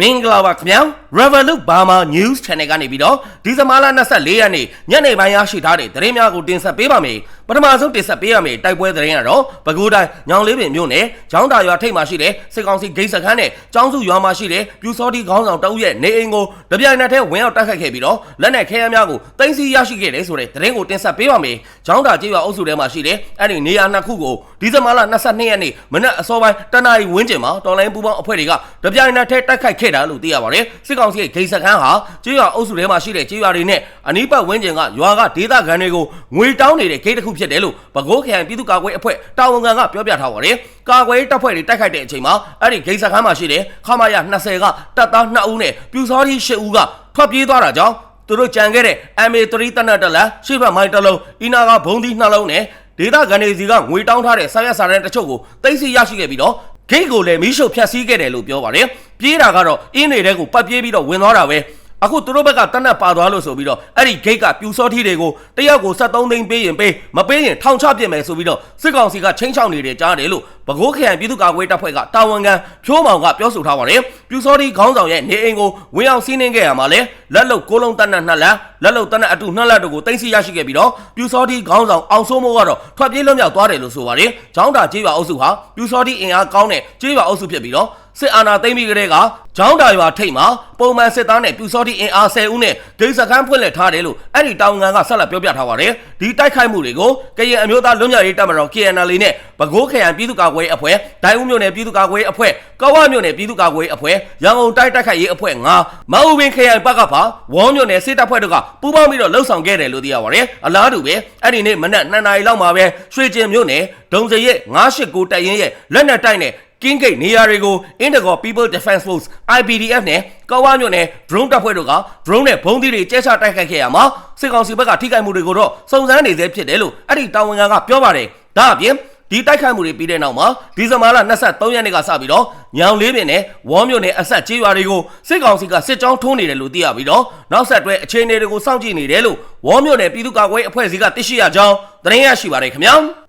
မင်္ဂလာပါခင်ဗျာ Revolut Burma News Channel ကနေပြီးတော့ဒီဇင်ဘာလ24ရက်နေ့ညနေပိုင်းရရှိထားတဲ့သတင်းများကိုတင်ဆက်ပေးပါမယ်ပထမဆုံးတင်ဆက်ပေးရမယ့်တိုက်ပွဲသတင်းကတော့ပဲခူးတိုင်းညောင်လေးပင်မြို့နယ်ကျောင်းတာရွာထိပ်မှာရှိတဲ့စစ်ကောင်စီဂိတ်စခန်းနဲ့ကျောင်းစုရွာမှာရှိတဲ့ပြူစောတိခေါင်းဆောင်တအုပ်ရဲ့နေအိမ်ကိုတပြိုင်နက်တည်းဝင်ရောက်တိုက်ခတ်ခဲ့ပြီးတော့လက်နက်ခဲယမ်းများကိုတင်စီရရှိခဲ့တယ်ဆိုတဲ့သတင်းကိုတင်ဆက်ပေးပါမယ်ကျောင်းတာကျေးရွာအုပ်စုထဲမှာရှိတဲ့အဲ့ဒီနေရာနှစ်ခုကိုဒီဇင်ဘာလ22ရက်နေ့မနက်အစောပိုင်းတနာရီဝန်းကျင်မှာတော်လိုင်းပူပေါင်းအဖွဲ့တွေကတပြိုင်နက်တည်းတိုက်ခိုက်ခဲ့တာလို့သိရပါတယ်စစ်ကောင်စီရဲ့ဂိတ်စခန်းဟာကျေးရွာအုပ်စုထဲမှာရှိတဲ့ကျေးရွာတွေနဲ့အနီးပတ်ဝန်းကျင်ကရွာကဒေသခံတွေကိုငွေတောင်းနေတဲ့ဂိတ်တစ်ခုဖြစ်တယ်လို့ပဲခူးခရိုင်ပြည်သူ့ကာကွယ်အဖွဲ့တာဝန်ခံကပြောပြထားပါတယ်ကာကွယ်တပ်ဖွဲ့တွေတိုက်ခိုက်တဲ့အချိန်မှာအဲ့ဒီဂိတ်စခန်းမှာရှိတဲ့ခမာရ20ကတပ်သား2ဦးနဲ့ပြူစောတိ10ဦးကထွက်ပြေးသွားတာကြောင့်သူတို့ကြံခဲ့တဲ့ MA3 တနတ်တလက်ရှေ့ဘက်မိုင်းတစ်လုံးအီနာကဘုံသီးနှလုံးနဲ့ဒေတာကန်နေစီကငွေတောင်းထားတဲ့ဆာရက်စာရန်တချို့ကိုသိသိရရှိခဲ့ပြီးတော့ ဂိတ်ကိုလည်းမီးရှို့ဖျက်ဆီးခဲ့တယ်လို့ပြောပါတယ်ပြေးတာကတော့အင်းနေတဲ့ကိုပတ်ပြေးပြီးတော့ဝင်သွားတာပဲအခုသူတို့ဘက်ကတနက်ပါသွားလို့ဆိုပြီးတော့အဲ့ဒီဂိတ်ကပြူစောထီတွေကိုတယောက်ကို73သိန်းပေးရင်ပေးမပေးရင်ထောင်ချပြစ်မယ်ဆိုပြီးတော့စစ်ကောင်စီကချင်းချောင်းနေတယ်ကြားတယ်လို့ပဲခူးခရိုင်ပြည်သူ့ကာကွယ်တပ်ဖွဲ့ကတာဝန်ခံဖြိုးမောင်ကပြောဆိုထားပါတယ်ပြူစောထီခေါင်းဆောင်ရဲ့နေအိမ်ကိုဝင်အောင်စီးနှင်းခဲ့ရမှာလဲလက်လုံကိုလုံးတနက်နှစ်လက်လက်လုံတနက်အတူနှစ်လက်တို့ကိုတင်စီရရှိခဲ့ပြီးတော့ပြူစောထီခေါင်းဆောင်အောင်စိုးမိုးကတော့ထွက်ပြေးလွတ်မြောက်သွားတယ်လို့ဆိုပါတယ်။ကျောင်းတာကျေးရွာအုပ်စုဟာပြူစောထီအင်အားကောင်းတဲ့ကျေးရွာအုပ်စုဖြစ်ပြီးတော့စစ်အာဏာသိမ်းပြီးကတည်းကကျောင်းတာရွာထိပ်မှာပုံမှန်စစ်သားနဲ့ပြူစောတိအင်အား10ဦးနဲ့ဒိတ်စခန်းဖွင့်လှစ်ထားတယ်လို့အဲ့ဒီတောင်ငံကဆက်လက်ပြောပြထားပါတယ် ဒီတိုက်ခိုက်မှုတွေကိုကရင်အမျိုးသားလွတ်မြောက်ရေးတပ်မတော် KNL နဲ့ပဲခူးခရိုင်ပြည်သူ့ကာကွယ်ရေးအဖွဲ့ဒိုင်ဦးမြို့နယ်ပြည်သူ့ကာကွယ်ရေးအဖွဲ့ကောဝမြို့နယ်ပြည်သူ့ကာကွယ်ရေးအဖွဲ့ရန်ကုန်တိုင်းတိုက်ခိုက်ရေးအဖွဲ့9မအူပင်ခရိုင်ဘက်ကပါဝေါမြို့နယ်စစ်တပ်ဖွဲ့တို့ကပူးပေါင်းပြီးတော့လှုပ်ဆောင်ခဲ့တယ်လို့သိရပါတယ်အလားတူပဲအဲ့ဒီနေ့မနက်2နာရီလောက်မှာပဲရွှေကျင်မြို့နယ်ဒုံစရဲ989တပ်ရင်းရဲ့လက်နက်တိုက်နဲ့ ကင်းဂိတ်နေရာတွေကို Indigo People Defense Force IPDF နဲ့ကောဝါမြို့နယ် drone တပ်ဖွဲ့တို့က drone နဲ့ဘုံသီးတွေကျဲချတိုက်ခိုက်ခဲ့ရမှာစစ်ကောင်စီဘက်ကထိခိုက်မှုတွေကိုတော့စုံစမ်းနေသေးဖြစ်တယ်လို့အဲ့ဒီတာဝန်ခံကပြောပါတယ်။ဒါအပြင်ဒီတိုက်ခိုက်မှုတွေပြီးတဲ့နောက်မှာဒီဇင်ဘာလ23ရက်နေ့ကစပြီးတော့ညောင်လေးပင်နဲ့ဝေါမြို့နယ်အဆက်ကျေးရွာတွေကိုစစ်ကောင်စီကစစ်ကြောင်းထိုးနေတယ်လို့သိရပြီးတော့နောက်ဆက်တွဲအခြေအနေတွေကိုစောင့်ကြည့်နေတယ်လို့ဝေါမြို့နယ်ပြည်သူ့ကာကွယ်အဖွဲ့အစည်းကသိရှိရကြောင်းသတင်းရရှိပါတယ်ခင်ဗျာ။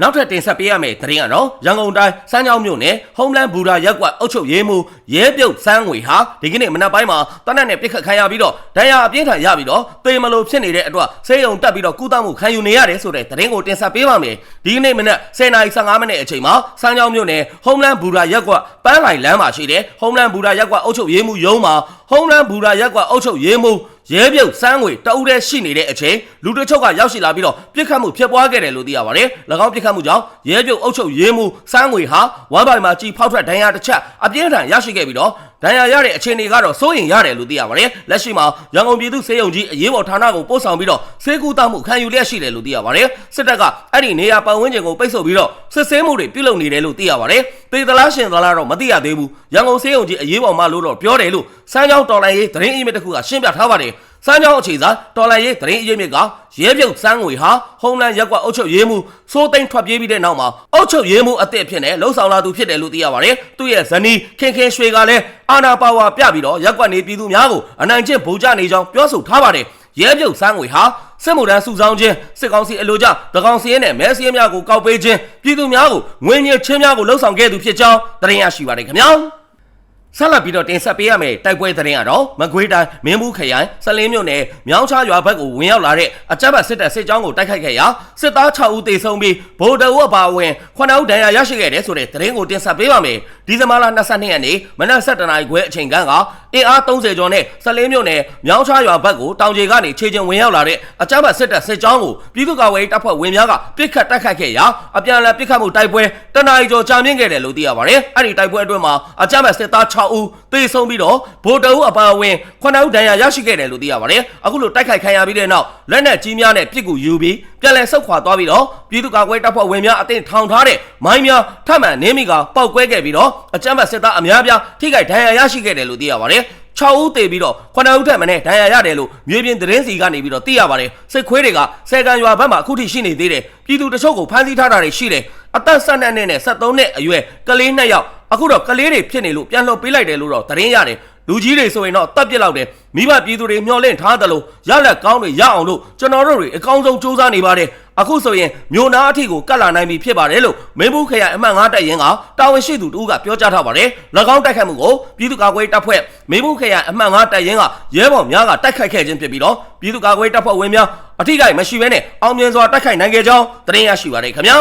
နောက်ထပ်တင်ဆက်ပေးရမယ့်သတင်းကတော့ရန်ကုန်တိုင်းစမ်းချောင်းမြို့နယ်ဟုံးလန်းဘူရာရက်ကွက်အုပ်ချုပ်ရေးမှူးရဲပြုတ်စန်းငွေဟာဒီကနေ့မနက်ပိုင်းမှာတနက်နဲ့ပြစ်ခတ်ခံရပြီးတော့ဒဏ်ရာအပြင်းထန်ရပြီးတော့သေမလို့ဖြစ်နေတဲ့အတွက်ဆေးရုံတက်ပြီးတော့ကုသမှုခံယူနေရတယ်ဆိုတဲ့သတင်းကိုတင်ဆက်ပေးပါမယ်ဒီကနေ့မနက်10:15မိနစ်အချိန်မှာစမ်းချောင်းမြို့နယ်ဟုံးလန်းဘူရာရက်ကွက်ပန်းလိုင်လမ်းမှာရှိတဲ့ဟုံးလန်းဘူရာရက်ကွက်အုပ်ချုပ်ရေးမှူးရုံးမှာဟုံးလန်းဘူရာရက်ကွက်အုပ်ချုပ်ရေးမှူး ရဲပြုတ်စမ်းငွေတအူးတည်းရှိနေတဲ့အချိန်လူတချို့ကရောက်ရှိလာပြီးတော့ပြစ်ခတ်မှုဖြစ်ပွားခဲ့တယ်လို့သိရပါတယ်။၎င်းပြစ်ခတ်မှုကြောင့်ရဲပြုတ်အုပ်ချုပ်ရေးမှုစမ်းငွေဟာဝမ်ပိုင်မှာကြီးဖောက်ထွက်ဒဏ်ရာတစ်ချက်အပြင်းထန်ရရှိခဲ့ပြီးတော့ဒဏ်ရာရတဲ့အခြေအနေကတော့စိုးရင်ရတယ်လို့သိရပါတယ်။လက်ရှိမှာရန်ကုန်ပြည်သူ့စေယုံကြီးအရေးပေါ်ဌာနကိုပို့ဆောင်ပြီးတော့စေကူတောက်မှုခံယူလျက်ရှိတယ်လို့သိရပါတယ်။စစ်တပ်ကအဲ့ဒီနေရာပတ်ဝန်းကျင်ကိုပိတ်ဆို့ပြီးတော့စစ်ဆေးမှုတွေပြုလုပ်နေတယ်လို့သိရပါတယ်။တေသလားရှင်သလားတော့မသိရသေးဘူး။ရန်ကုန်စေယုံကြီးအရေးပေါ်မှလို့တော့ပြောတယ်လို့စမ်းကြောင်းတော်လိုင်းရေးသတင်းအင်းမြစ်တစ်ခုကရှင်းပြထားပါတယ်။ စမ်းကြောင်းအခြေစားတော်လိုင်းရေးသတင်းအရေးမြစ်ကရဲပြုတ်စမ်းငွေဟာဟုံလန်ရက်ကွက်အုပ်ချုပ်ရေးမှုစိုးသိန်းထွက်ပြေးပြီးတဲ့နောက်မှာအုပ်ချုပ်ရေးမှုအသစ်အဖြစ်နဲ့လှုပ်ဆောင်လာသူဖြစ်တယ်လို့သိရပါတယ်။သူ့ရဲ့ဇနီးခင်ခင်ရွှေကလည်းအာနာပါဝါပြပြီးတော့ရက်ကွက်နေပြည်သူများကိုအနိုင်ကျင့်ဗိုလ်ချနေကြောင်းပြောဆိုထားပါတယ်။ရဲပြုတ်စမ်းငွေဟာစစ်မှုထမ်းစုဆောင်ခြင်းစစ်ကောင်စီအလို့ကြတကောင်စီရဲနဲ့မဲစီရဲများကိုကောက်ပေးခြင်းပြည်သူများကိုငွေညစ်ချင်းများကိုလှုပ်ဆောင်ခဲ့သူဖြစ်ကြောင်းသတင်းရရှိပါတယ်ခင်ဗျာ။ ဆက်လက်ပြီးတော့တင်ဆက်ပေးရမယ့်တိုက်ပွဲသတင်းကတော့မကွေးတိုင်းမင်းဘူးခရိုင်စလင်းမြို့နယ်မြောင်းချရွာဘက်ကိုဝင်ရောက်လာတဲ့အကြမ်းဖက်စစ်တပ်စစ်ကြောင်းကိုတိုက်ခိုက်ခဲ့ရာစစ်သား6ဦးသေဆုံးပြီးဗိုလ်တအုပ်အပါအဝင်9ဦးဒဏ်ရာရရှိခဲ့တယ်ဆိုတဲ့သတင်းကိုတင်ဆက်ပေးပါမယ်ဒီဇင်ဘာလ22ရက်နေ့မနက်7:00နာရီခွဲအချိန်ကကအင်အား30ကျော်နဲ့စလင်းမြို့နယ်မြောင်းချရွာဘက်ကိုတောင်ကျေကနေခြေကျင်ဝင်ရောက်လာတဲ့အကြမ်းဖက်စစ်တပ်စစ်ကြောင်းကိုပြည်သူ့ကာကွယ်ရေးတပ်ဖွဲ့ဝင်များကပစ်ခတ်တိုက်ခိုက်ခဲ့ရာအပြန်အလှန်ပစ်ခတ်မှုတိုက်ပွဲတနအီကျော်ကြာမြင့်ခဲ့တယ်လို့သိရပါတယ်အဲ့ဒီတိုက်ပွဲအတွင်းမှာအကြမ်းဖက်စစ်သား6ဦးသေဆုံးပြီးတော့ဗိုလ်တအုပ်အပါအဝင်9ဦးဒဏ်ရာရရှိခဲ့တယ်လို့သိရပါတယ်အခုလိုတိုက်ခိုက်ခံရပြီးတဲ့နောက်လက်နက်ကြီးများနဲ့ပစ်ကူယူပြီးပြန်လည်ဆုတ်ခွာသွားပြီးတော့ပြည်သူ့ကာကွယ်တပ်ဖွဲ့ဝင်များအသင်ထောင်ထားတဲ့မိုင်းများထပ်မံနင်းမိကပောက်ကွဲခဲ့ပြီးတော့အကြမ်းဖက်စစ်သားအများပြားထိခိုက်ဒဏ်ရာရရှိခဲ့တယ်လို့သိရပါတယ်6ဦးသေပြီးတော့9ဦးထက်မနည်းဒဏ်ရာရတယ်လို့မြေပြင်သတင်းစီကနေပြီးတော့သိရပါတယ်စစ်ခွေးတွေကဆယ်ကန်ရွာဘက်မှာအခုထိရှိနေသေးတယ်ပြည်သူတချို့ကိုဖမ်းဆီးထားတာတွေရှိတယ်အသက်12နှစ်နဲ့73နှစ်အရွယ်ကလေး2ယောက် အခုတော့ကလေးတွေဖြစ်နေလို့ပြန်လှုပ်ပေးလိုက်တယ်လို့တော့သတင်းရတယ်လူကြီးတွေဆိုရင်တော့တပ်ပစ်လောက်တယ်မိဘပြည်သူတွေမျှော်လင့်ထားတယ်လို့ရလက်ကောင်းတွေရအောင်လို့ကျွန်တော်တို့တွေအကောင်းဆုံးစူးစမ်းနေပါတယ်အခုဆိုရင်မြို့နာအထိကိုကတ်လာနိုင်ပြီဖြစ်ပါတယ်လို့မင်းဘူးခရိုင်အမှတ်9တပ်ရင်းကတာဝန်ရှိသူတူကပြောကြားထားပါတယ်၎င်းတိုက်ခိုက်မှုကိုပြည်သူ့ကာကွယ်တပ်ဖွဲ့မင်းဘူးခရိုင်အမှတ်9တပ်ရင်းကရဲဘော်များကတိုက်ခိုက်ခဲ့ခြင်းဖြစ်ပြီးတော့ပြည်သူ့ကာကွယ်တပ်ဖွဲ့ဝင်များအထိကိမရှိဘဲနဲ့အောင်မြင်စွာတိုက်ခိုက်နိုင်ခဲ့ကြောင်းသတင်းရရှိပါတယ်ခင်ဗျာ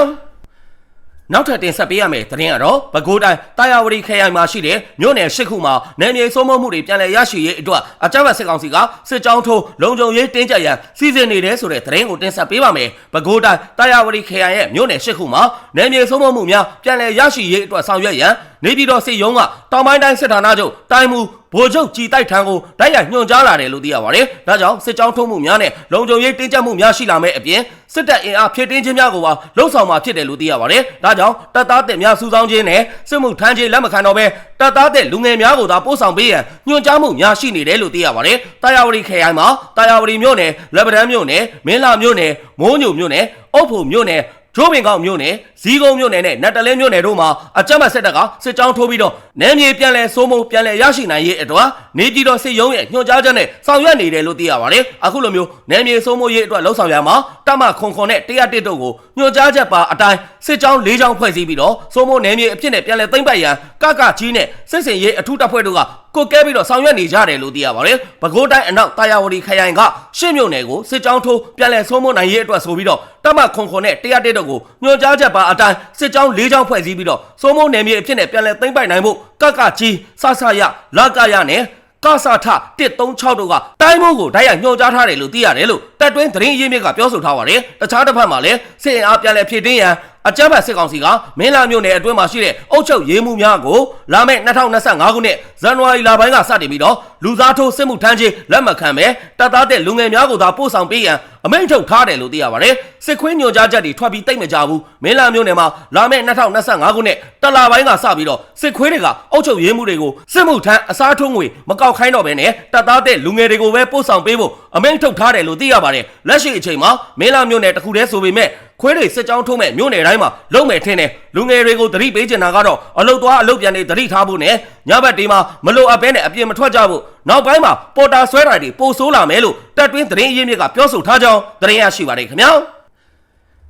နောက်ထပ်တင်ဆက်ပေးရမယ့်သတင်းကတော့ပဲခူးတိုင်းတာယာဝတီခရိုင်မှာရှိတဲ့မြို့နယ်၈ခုမှာနယ်မြေစိုးမိုးမှုတွေပြန်လည်ရရှိရေးအတွက်အကြမ်းဖက်စစ်ကောင်စီကစစ်ကြောင်းထိုးလုံခြုံရေးတင်းကျပ်ရန်စီစဉ်နေတယ်ဆိုတဲ့သတင်းကိုတင်ဆက်ပေးပါမယ်။ပဲခူးတိုင်းတာယာဝတီခရိုင်ရဲ့မြို့နယ်၈ခုမှာနယ်မြေစိုးမိုးမှုများပြန်လည်ရရှိရေးအတွက်ဆောင်ရွက်ရန်နေပြည်တော်စစ်ရုံးကတောင်ပိုင်းတိုင်းစစ်ဌာနချုပ်တိုင်းမူ ဗိုလ်ချုပ်ကြည်တိုက်ထံကိုတိုက်ရိုက်ညွှန်ကြားလာတယ်လို့သိရပါတယ်။ဒါကြောင့်စစ်ကြောင်းထုံးမှုများနဲ့လုံခြုံရေးတင်းကျပ်မှုများရှိလာမယ့်အပြင်စစ်တပ်အင်အားဖြည့်တင်းခြင်းများကိုပါလှုံ့ဆော်မှာဖြစ်တယ်လို့သိရပါတယ်။ဒါကြောင့်တပ်သားတက်များစုဆောင်းခြင်းနဲ့စစ်မှုထမ်းခြင်းလက်မခံတော့ဘဲတပ်သားတက်လူငယ်များကိုသာပို့ဆောင်ပေးရန်ညွှန်ကြားမှုများရှိနေတယ်လို့သိရပါတယ်။တာယာဝတီခရိုင်မှာတာယာဝတီမြို့နယ်လက်ပတန်းမြို့နယ်မင်းလာမြို့နယ်မိုးညိုမြို့နယ်အုတ်ဖို့မြို့နယ် ကျိုးပင်ကောက်မြို့နယ်ဇီးကုန်းမြို့နယ်နဲ့နတ်တလင်းမြို့နယ်တို့မှာအကြမ်းဖက်စစ်တပ်ကစစ်ကြောင်းထိုးပြီးတော့နယ်မြေပြန်လည်စိုးမိုးပြန်လည်ရရှိနိုင်ရေးအတွက်နေပြည်တော်စစ်ရုံးရဲ့ညွှန်ကြားချက်နဲ့ဆောင်ရွက်နေတယ်လို့သိရပါတယ်။အခုလိုမျိုးနယ်မြေစိုးမိုးရေးအတွက်လှုံ့ဆော်ရမှာတမခွန်ခွန်နဲ့101တို့ကိုညွှန်ကြားချက်ပါအတိုင်းစစ်ကြောင်း၄ကြောင်းဖွဲ့စည်းပြီးတော့စိုးမိုးနယ်မြေအဖြစ်နဲ့ပြန်လည်သိမ်းပိုက်ရန်ကကကြီးနဲ့စစ်စင်ရေးအထူးတပ်ဖွဲ့တို့ကကိုကဲပြီးတော့ဆောင်ရွက်နေကြတယ်လို့သိရပါတယ်။ပဲခူးတိုင်းအနောက်တာယာဝတီခရိုင်ကရှစ်မြို့နယ်ကိုစစ်ကြောင်းထိုးပြန်လည်စိုးမိုးနိုင်ရေးအတွက်ဆိုပြီးတော့တမခွန်ခွန်နဲ့101တို့ကိုညွှန်ကြားချက်ပါအတိုင်းစစ်ကြောင်း၄ကြောင်းဖွဲ့စည်းပြီးတော့စိုးမိုးနယ်မြေအဖြစ်နဲ့ပြန်လည်သိမ်းပိုက်နိုင်ဖို့ကကကြီးစဆရလကရနဲ့ကဆာထ136တို့ကတိုင်းမိုးကိုတိုက်ရိုက်ညွှန်ကြားထားတယ်လို့သိရတယ်လို့တက်တွင်းသတင်းရင်းမြစ်ကပြောဆိုထားပါတယ်။တခြားတစ်ဖက်မှာလည်းစစ်အင်အားပြန်လည်ဖြည့်တင်းရန်အကြမ်းဖက်စစ်ကောင်စီကမင်းလာမြို့နယ်အတွင်းမှာရှိတဲ့အုပ်ချုပ်ရေးမှုများကိုလာမယ့်2025ခုနှစ်ဇန်နဝါရီလပိုင်းကစတင်ပြီးတော့လူစားထိုးစစ်မှုထမ်းခြင်းလက်မခံပဲတပ်သားတဲ့လူငယ်များကိုသာပို့ဆောင်ပေးရန် အမိန့်ထုတ်ထားတယ်လို့သိရပါတယ်။စစ်ခွင်းညွှန်ကြားချက်တွေထွက်ပြီးတိတ်မကြဘူး။မင်းလာမြို့နယ်မှာလာမယ့်2025ခုနှစ်တလပိုင်းကစပြီးတော့စစ်ခွေးတွေကအုပ်ချုပ်ရေးမှုတွေကိုစစ်မှုထမ်းအစားထိုးငွေမကောက်ခိုင်းတော့ဘဲနဲ့တပ်သားတဲ့လူငယ်တွေကိုပဲပို့ဆောင်ပေးဖို့အမိန့်ထုတ်ထားတယ်လို့သိရပါတယ်။လက်ရှိအချိန်မှာမင်းလာမြို့နယ်တစ်ခုတည်းဆိုပေမဲ့ခွေးတွေစစ်ကြောင်းထုံးမဲ့မြို့နယ်တိုင်းမှာလုံမဲ့ထင်းတယ်လူငယ်တွေကိုသတိပေးချင်တာကတော့အလုတ်သွားအလုတ်ပြန်နေသတိထားဖို့နဲ့ညဘက်ဒီမှာမလိုအပ်ဘဲနဲ့အပြင်မထွက်ကြဖို့နောက်ပိုင်းမှာပေါ်တာဆွဲတာတွေပိုဆိုးလာမယ်လို့တက်တွင်းသတင်းအရင်းမြစ်ကပြောဆိုထားကြောင်းသတင်းရရှိပါတယ်ခင်ဗျာ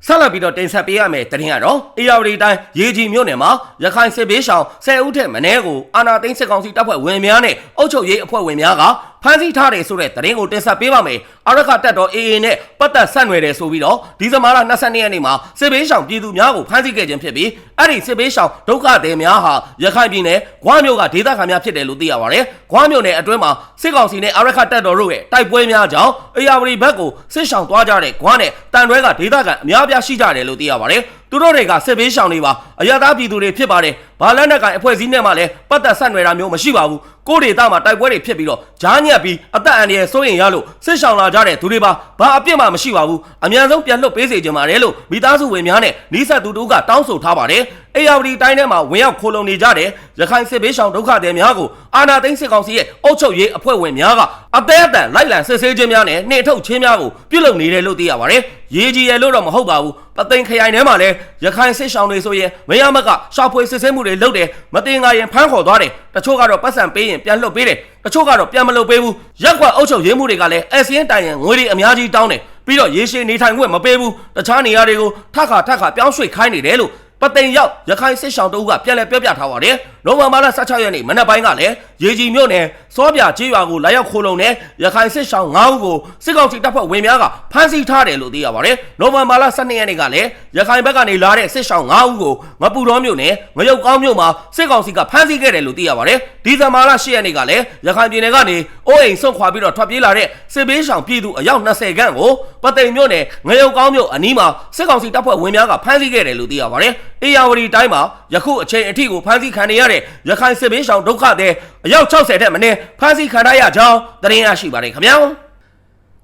ဆက်လက်ပြီးတော့တင်ဆက်ပေးရမယ်တရင်ကတော့အေယာဝတီတိုင်းရေကြီးမြို့နယ်မှာရခိုင်စစ်ဘေးရှောင်10ဦးထက်မနည်းကိုအာနာသိန်းစစ်ကောင်စီတပ်ဖွဲ့ဝင်များနဲ့အုပ်ချုပ်ရေးအဖွဲ့ဝင်များကဖမ်းဆီးထားတယ်ဆိုတဲ့တရင်ကိုတင်ဆက်ပေးပါမယ်။အရခတက်တော် AA နဲ့ပတ်သက်ဆက်နွယ်တယ်ဆိုပြီးတော့ဒီဇင်ဘာလ22ရက်နေ့မှာစစ်ဘေးရှောင်ပြည်သူများကိုဖမ်းဆီးခဲ့ခြင်းဖြစ်ပြီးအဲ့ဒီစစ်ဘေးရှောင်ဒုက္ခသည်များဟာရခိုင်ပြည်နယ်ဂွားမြို့ကဒေသခံများဖြစ်တယ်လို့သိရပါတယ်။ဂွားမြို့နယ်အတွင်းမှာစစ်ကောင်စီနဲ့အရခတက်တော်တို့ရဲ့တိုက်ပွဲများကြောင့်အေယာဝတီဘက်ကိုစစ်ရှောင်သွားကြတဲ့ဂွားနဲ့တန်တွဲကဒေသခံအများပြားရှိကြတယ်လို့သိရပါတယ်။သူတို့တွေကစစ်ဘေးရှောင်တွေပါအရသာပြည်သူတွေဖြစ်ပါတယ်။ဘာလက်နက်ကိုင်အဖွဲ့အစည်းနဲ့မှလည်းပတ်သက်ဆက်နွယ်တာမျိုးမရှိပါဘူး။ကိုယ်ဒေသမှာတိုက်ပွဲတွေဖြစ်ပြီးတော့ဂျားညက်ပြီးအသက်အန္တရာယ်စိုးရင်ရလို့စစ်ရှောင်လာကြတဲ့သူတွေပါဘာအပြစ်မှမရှိပါဘူး။အများဆုံးပြန်လွတ်ပေးစေချင်ပါတယ်လို့မိသားစုဝင်များနဲ့နီးစပ်သူတို့ကတောင်းဆိုထားပါတယ်။ အေယာဝတီတိုင်းထဲမှာဝင်ရောက်ခိုးလုံနေကြတဲ့ရခိုင်စစ်ဘေးရှောင်ဒုက္ခသည်များကိုအာနာသိန်းစစ်ကောင်စီရဲ့အုပ်ချုပ်ရေးအဖွဲ့ဝင်များကအသေးအတန်လိုက်လံစစ်ဆေးခြင်းများနဲ့နှိမ့်ထုတ်ခြင်းများကိုပြုလုပ်နေတယ်လို့သိရပါတယ်။ရေးကြီးရလို့တော့မဟုတ်ပါဘူး။ပသိမ်ခရိုင်ထဲမှာလည်းရခိုင်စစ်ရှောင်တွေဆိုရင်မရမကရှောက်ဖွေစစ်ဆေးမှုတွေလုပ်တယ်မတင်ငါရင်ဖမ်းခေါ်သွားတယ်တချို့ကတော့ပတ်စံပေးရင်ပြန်လွတ်ပေးတယ်တချို့ကတော့ပြန်မလွတ်ပေးဘူးရက်ကွက်အုပ်ချုပ်ရေးမှုတွေကလည်းအစင်းတိုင်ရင်ငွေတွေအများကြီးတောင်းတယ်ပြီးတော့ရေရှည်နေထိုင်ခွင့်မပေးဘူးတခြားနေရာတွေကိုထပ်ခါထပ်ခါပြောင်းရွှေ့ခိုင်းနေတယ်လို့ ပသိမ်ရောက်ရခိုင်စစ်ရှောင်းတို့ကပြန်လည်ပြောပြထားပါတယ်။နိုဝင်ဘာလ16ရက်နေ့မနက်ပိုင်းကလည်းရေကြီးမြို့နယ်စောပြကျေးရွာကိုလာရောက်ခိုးလုံတဲ့ရခိုင်စစ်ရှောင်း9ဦးကိုစစ်ကောင်စီတပ်ဖွဲ့ဝင်များကဖမ်းဆီးထားတယ်လို့သိရပါတယ်။နိုဝင်ဘာလ12ရက်နေ့ကလည်းရခိုင်ဘက်ကနေလာတဲ့စစ်ရှောင်း9ဦးကိုငပူတော်မြို့နယ်ငရုတ်ကောင်းမြို့မှာစစ်ကောင်စီကဖမ်းဆီးခဲ့တယ်လို့သိရပါတယ်။ဒီဇင်ဘာလ10ရက်နေ့ကလည်းရခိုင်ပြည်နယ်ကနေအိုးအိမ်ဆွန့်ခွာပြီးတော့ထွက်ပြေးလာတဲ့စစ်ဘေးရှောင်ပြည်သူအယောက်20ခန့်ကိုပသိမ်မြို့နယ်ငရုတ်ကောင်းမြို့အနီးမှာစစ်ကောင်စီတပ်ဖွဲ့ဝင်များကဖမ်းဆီးခဲ့တယ်လို့သိရပါတယ်။ အေယာဝတီတိုင်းမှာယခုအချိန်အထိကိုဖမ်းဆီးခံနေရတဲ့ရခိုင်စစ်ဘေးရှောင်ဒုက္ခသည်အယောက်60ထက်မနည်းဖမ်းဆီးခံရရကြောင်းသတင်းရရှိပါတယ်ခင်ဗျာ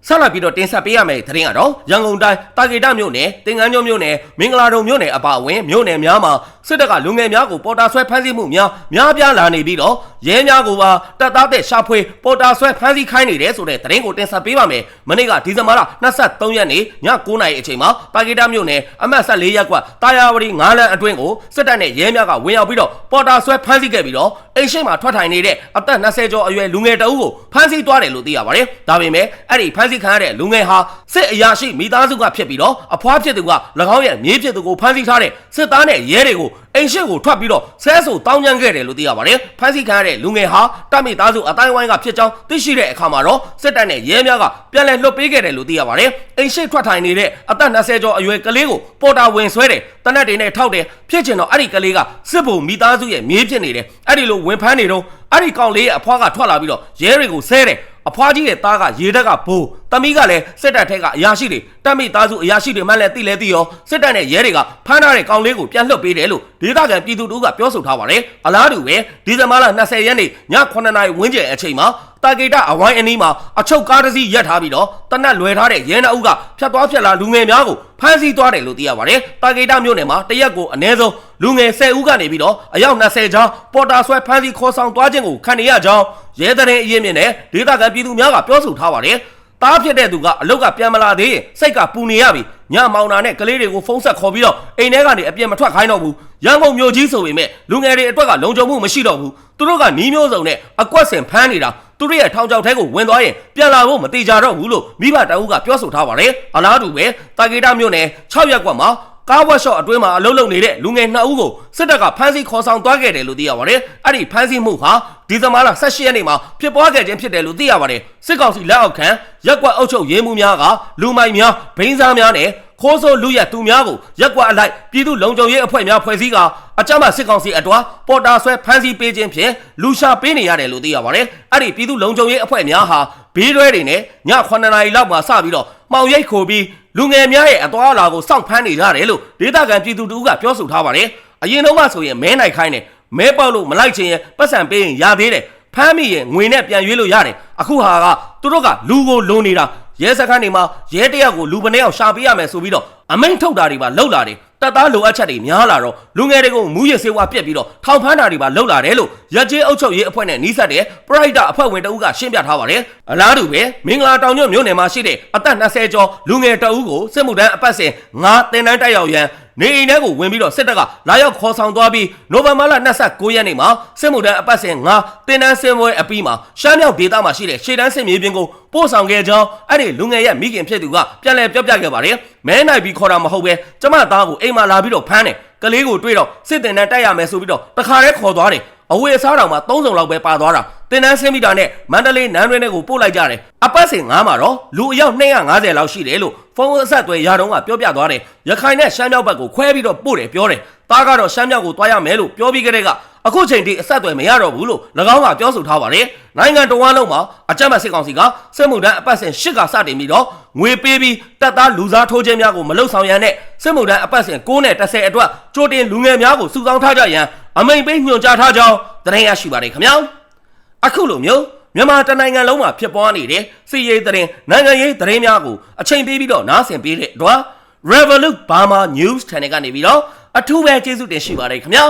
ဆက်လက်ပြီးတော့တင်ဆက်ပေးရမယ့်သတင်းကတော့ရန်ကုန်တိုင်းတာဂေတမြို့နယ်တင်ငန်းကျွန်းမြို့နယ်မင်္ဂလာတုံမြို့နယ်အပါအဝင်မြို့နယ်များမှာစစ်တပ်ကလူငယ်များကိုပေါ်တာဆွဲဖမ်းဆီးမှုများများပြားလာနေပြီးတော့ရဲများကိုပါတပ်သားတဲ့ရှာဖွေပေါ်တာဆွဲဖမ်းဆီးခိုင်းနေတယ်ဆိုတဲ့သတင်းကိုတင်ဆက်ပေးပါမယ်။မနေ့ကဒီဇင်ဘာလ23ရက်နေ့ည9:00နာရီအချိန်မှာတာဂေတမြို့နယ်အမှတ်14ရပ်ကွက်တာယာဝတီ9လမ်းအတွင်းကိုစစ်တပ်နဲ့ရဲများကဝင်ရောက်ပြီးတော့ပေါ်တာဆွဲဖမ်းဆီးခဲ့ပြီးတော့အိမ်ရှိမှာထွက်ထိုင်နေတဲ့အသက်20ကျော်အရွယ်လူငယ်တအုပ်ကိုဖမ်းဆီးသွားတယ်လို့သိရပါတယ်။ဒါပေမဲ့အဲ့ဒီဖမ်းဆီးခံရတဲ့လူငယ်ဟာစစ်အရာရှိမိသားစုကဖြစ်ပြီးတော့အဖွားဖြစ်သူက၎င်းရဲ့မြေးဖြစ်သူကိုဖမ်းဆီးထားတဲ့စစ်သားနဲ့ရဲတွေကိုအိမ်ရှိကိုထွက်ပြီးတော့ဆဲဆူတောင်းကျမ်းခဲ့တယ်လို့သိရပါတယ်။ဖမ်းဆီးခံရတဲ့လူငယ်ဟာတပ်မိသားစုအတိုင်းဝိုင်းကဖြစ်ကြောင်းသိရှိတဲ့အခါမှာတော့စစ်တပ်နဲ့ရဲများကပြန်လည်လွှတ်ပေးခဲ့တယ်လို့သိရပါတယ်။အိမ်ရှိထွက်ထိုင်နေတဲ့အသက်20ကျော်အရွယ်ကလေးကိုပေါ်တာဝင်ဆွဲတယ်တနက်တွေနဲ့ထောက်တယ်ဖြစ်ချင်တော့အဲ့ဒီကလေးကစစ်ဘုံမိသားစုရဲ့မြေးဖြစ်နေတယ်အဲ့ဒီလိုဝင်ဖမ်းနေတော့အဲ့ဒီကောင်လေးရဲ့အဖွားကထွက်လာပြီးတော့ရဲတွေကိုဆဲတယ်အဖွားကြီးရဲ့သားကရေတက်ကဘိုးတမီးကလည်းစစ်တပ်ထက်ကအရာရှိတွေတပ်မိသားစုအရာရှိတွေမှလည်းသိလဲသိရောစစ်တပ်နဲ့ရဲတွေကဖမ်းထားတဲ့ကောင်လေးကိုပြန်လွှတ်ပေးတယ်လို့ဒေသခံပြည်သူတို့ကပြောဆိုထားပါတယ်အလားတူပဲဒီဇင်ဘာလ20ရက်နေ့ည9နာရီဝန်းကျင်အချိန်မှာတာဂေတာအဝိုင်းအနီးမှာအချုပ်ကားတစ်စီးရပ်ထားပြီးတော့တနက်လွယ်ထားတဲ့ရဲနှအုပ်ကဖြတ်သွားဖြတ်လာလူငယ်များကိုဖမ်းဆီးသွားတယ်လို့သိရပါတယ်။တာဂေတာမြို့နယ်မှာတရက်ကိုအနည်းဆုံးလူငယ်10ဦးကနေပြီးတော့အယောက်20ကျော်ပေါ်တာဆွဲဖမ်းဆီးခေါ်ဆောင်သွားခြင်းကိုခံနေရကြောင်းရဲတရင်အရင်မြင့်နဲ့ဒေသခံပြည်သူများကပြောဆိုထားပါတယ်။ တားဖြစ်တဲ့သူကအလုတ်ကပြန်မလာသေးရင်စိတ်ကပူနေရပြီညမောင်နာနဲ့ကလေးတွေကိုဖုန်းဆက်ခေါ်ပြီးတော့အိမ်ထဲကနေအပြစ်မထွက်ခိုင်းတော့ဘူးရန်ကုန်မြို့ကြီးဆိုပေမဲ့လူငယ်တွေအတွက်ကလုံခြုံမှုမရှိတော့ဘူးသူတို့ကနီးမျိုးစုံနဲ့အကွက်စင်ဖမ်းနေတာသူတို့ရဲ့ထောင်ချောက်ထဲကိုဝင်သွားရင်ပြန်လာဖို့မတိကြတော့ဘူးလို့မိဘတအုပ်ကပြောဆိုထားပါတယ်အလားတူပဲတာဂေတာမြို့နယ်6ရက်ကွက်မှာ ကားဝက်ရှော့အတွင်းမှာအလုံးလုံးနေတဲ့လူငယ်2ဦးကိုစစ်တပ်ကဖမ်းဆီးခေါ်ဆောင်သွားခဲ့တယ်လို့သိရပါတယ်။အဲ့ဒီဖမ်းဆီးမှုဟာဒီဇင်ဘာလ18ရက်နေ့မှာဖြစ်ပွားခဲ့ခြင်းဖြစ်တယ်လို့သိရပါတယ်။စစ်ကောင်စီလက်အောက်ခံရက်ကွက်အုပ်ချုပ်ရေးမှူးများကလူမိုက်များဘိန်းစားများနဲ့ခိုးဆိုးလူရသူများကိုရက်ကွက်အလိုက်ပြည်သူလုံခြုံရေးအဖွဲ့များဖွဲ့စည်းကအကြမ်းဖက်စစ်ကောင်စီအတွာပေါ်တာဆွဲဖမ်းဆီးပေးခြင်းဖြင့်လူရှာပေးနေရတယ်လို့သိရပါတယ်။အဲ့ဒီပြည်သူလုံခြုံရေးအဖွဲ့များဟာဘေးရွဲတွေနဲ့ည9နာရီလောက်မှာစပြီးတော့မှောင်ရိပ်ခိုပြီး လူငယ်များရဲ့အသွားအလာကိုစောင့်ဖမ်းနေကြတယ်လို့ဒေသခံပြည်သူတို့ကပြောဆိုထားပါတယ်။အရင်တော့ကဆိုရင်မဲနိုင်ခိုင်းတယ်မဲပေါက်လို့မလိုက်ချင်ရင်ပတ်စံပေးရင်ရသေးတယ်ဖမ်းမိရင်ငွေနဲ့ပြန်ရွေးလို့ရတယ်အခုဟာကသူတို့ကလူကိုလုံနေတာရဲစခန်းတွေမှာရဲတယောက်ကိုလူပနေအောင်ရှာပေးရမယ်ဆိုပြီးတော့အမိန့်ထုတ်တာတွေပါလောက်လာတယ် တပ်သားလိုအပ်ချက်တွေများလာတော့လူငယ်တွေကိုမူရစေဝါပြက်ပြီးတော့ထောင်ဖမ်းတာတွေပါလောက်လာတယ်လို့ရက်ကျေးအုပ်ချုပ်ရေးအဖွဲ့နဲ့နှီးဆက်တဲ့ပရိုက်တာအဖွဲ့ဝင်တအုပ်ကရှင်းပြထားပါတယ်အလားတူပဲမင်္ဂလာတောင်ညွန့်မြို့နယ်မှာရှိတဲ့အသက်20ကျော်လူငယ်တအုပ်ကိုစစ်မှုထမ်းအပတ်စဉ်ငါတင်တန်းတက်ရောက်ရန် နေအိမ်ထဲကိုဝင်ပြီးတော့စစ်တပ်ကလာရောက်ခေါ်ဆောင်သွားပြီးနိုဝင်ဘာလ29ရက်နေ့မှာစစ်မှုထမ်းအပတ်စဉ်ငါတင်တန်းစင်ပွဲအပြီးမှာရှမ်းမြောက်ဒေသမှာရှိတဲ့ရှေ့တန်းစစ်မြေပြင်ကိုပို့ဆောင်ခဲ့ကြောင်းအဲ့ဒီလူငယ်ရဲ့မိခင်ဖြစ်သူကပြန်လည်ပြောပြခဲ့ပါတယ်မဲနိုင်ပြီးခေါ်တာမဟုတ်ပဲကျမသားကိုအိမ်မှာလာပြီးတော့ဖမ်းတယ်ကလေးကိုတွေ့တော့စစ်တင်တန်းတက်ရမယ်ဆိုပြီးတော့တခါတည်းခေါ်သွားတယ် အဝေအစားတောင်မှာ၃စုံလောက်ပဲပါသွားတာတင်တန်းဆင်းမိတာနဲ့မန္တလေးနန်းတွင်းတွေကိုပို့လိုက်ကြတယ်အပတ်စဉ်9မှာတော့လူအယောက်250လောက်ရှိတယ်လို့ဖုန်းအဆက်အသွယ်ရာတုံးကပြောပြသွားတယ်ရခိုင်နဲ့ရှမ်းမြောက်ဘက်ကိုခွဲပြီးတော့ပို့တယ်ပြောတယ်တားကတော့ရှမ်းမြောက်ကိုတွားရမယ်လို့ပြောပြီးကြတဲ့ကအခုချိန်ထိအဆက်အသွယ်မရတော့ဘူးလို့၎င်းကပြောဆိုထားပါတယ်နိုင်ငံတော်ဝန်လုံးမှာအကြမ်းဖက်စစ်ကောင်စီကစစ်မှုထမ်းအပတ်စဉ်၈ကစတင်ပြီးတော့ငွေပေးပြီးတပ်သားလူစားထိုးခြင်းများကိုမလုံဆောင်ရန်နဲ့စစ်မှုထမ်းအပတ်စဉ်9နဲ့10အတွက်ကြိုတင်လူငယ်များကိုစုဆောင်းထားကြရန် အမိန်ပေးညွှန်ကြားထားကြောင်းသတင်းရရှိပါတယ်ခင်ဗျာအခုလိုမျိုးမြန်မာတနိုင်ငံလုံးမှာဖြစ်ပွားနေတဲ့စီရေးသတင်းနိုင်ငံရေးသတင်းများကိုအချိန်ပေးပြီးတော့နားဆင်ပေးတဲ့အတွက် Revolut Burma News Channel ကနေပြီးတော့အထူးပဲကျေးဇူးတင်ရှိပါတယ်ခင်ဗျာ